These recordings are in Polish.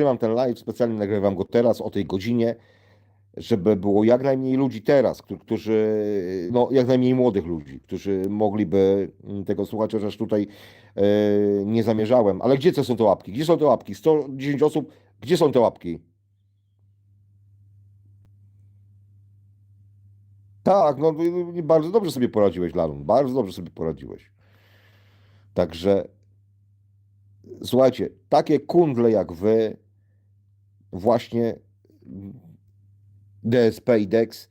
nagrywam ten live, specjalnie nagrywam go teraz o tej godzinie, żeby było jak najmniej ludzi teraz, któ- którzy, no jak najmniej młodych ludzi, którzy mogliby mm, tego słuchać, chociaż tutaj e, nie zamierzałem. Ale gdzie są te łapki? Gdzie są te łapki? 110 osób, gdzie są te łapki? Tak, no y, y, bardzo dobrze sobie poradziłeś, Lanun, bardzo dobrze sobie poradziłeś. Także słuchajcie, takie kundle jak wy, właśnie DSP i DEX,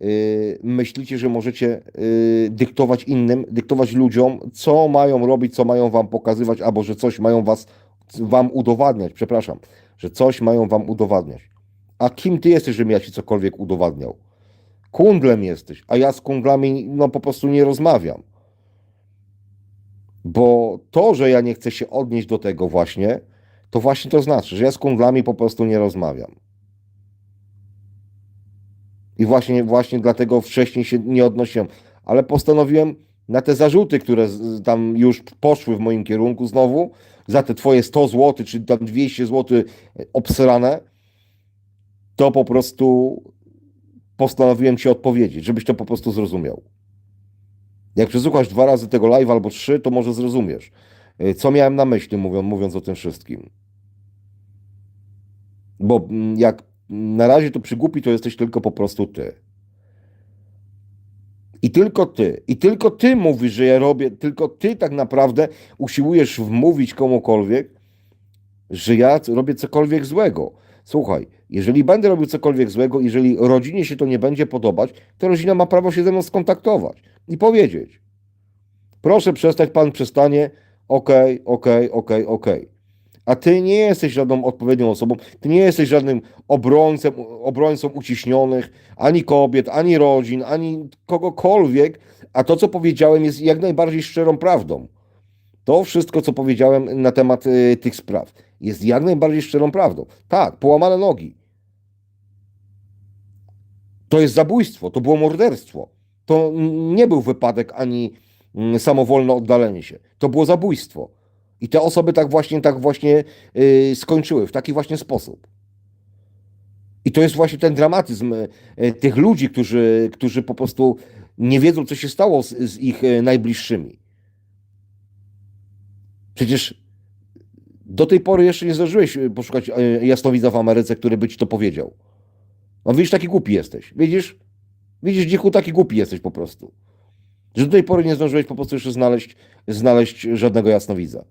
yy, myślicie, że możecie yy, dyktować innym, dyktować ludziom, co mają robić, co mają wam pokazywać, albo że coś mają was, wam udowadniać, przepraszam, że coś mają wam udowadniać. A kim ty jesteś, żebym ja ci cokolwiek udowadniał? Kundlem jesteś, a ja z kundlami no po prostu nie rozmawiam. Bo to, że ja nie chcę się odnieść do tego właśnie, to właśnie to znaczy, że ja z kundlami po prostu nie rozmawiam. I właśnie, właśnie dlatego wcześniej się nie odnosiłem. Ale postanowiłem na te zarzuty, które tam już poszły w moim kierunku znowu, za te twoje 100 zł, czy tam 200 zł obsrane, to po prostu postanowiłem ci odpowiedzieć, żebyś to po prostu zrozumiał. Jak przesłuchasz dwa razy tego live albo trzy, to może zrozumiesz, co miałem na myśli, mówiąc, mówiąc o tym wszystkim. Bo mm, jak na razie to przygłupi, to jesteś tylko po prostu ty. I tylko ty. I tylko ty mówisz, że ja robię, tylko ty tak naprawdę usiłujesz wmówić komukolwiek, że ja robię cokolwiek złego. Słuchaj, jeżeli będę robił cokolwiek złego, jeżeli rodzinie się to nie będzie podobać, to rodzina ma prawo się ze mną skontaktować i powiedzieć. Proszę przestać, pan przestanie, okej, okej, okej, okej. A ty nie jesteś żadną odpowiednią osobą, ty nie jesteś żadnym obrońcem, obrońcą uciśnionych, ani kobiet, ani rodzin, ani kogokolwiek, a to, co powiedziałem, jest jak najbardziej szczerą prawdą. To wszystko, co powiedziałem na temat y, tych spraw, jest jak najbardziej szczerą prawdą. Tak, połamane nogi. To jest zabójstwo, to było morderstwo. To nie był wypadek ani samowolne oddalenie się. To było zabójstwo. I te osoby tak właśnie, tak właśnie y, skończyły, w taki właśnie sposób. I to jest właśnie ten dramatyzm y, tych ludzi, którzy, którzy po prostu nie wiedzą, co się stało z, z ich y, najbliższymi. Przecież do tej pory jeszcze nie zdążyłeś y, poszukać y, jasnowidza w Ameryce, który by ci to powiedział. No widzisz, taki głupi jesteś. Widzisz? Widzisz, dziku, taki głupi jesteś po prostu. Że do tej pory nie zdążyłeś po prostu jeszcze znaleźć, znaleźć żadnego jasnowidza.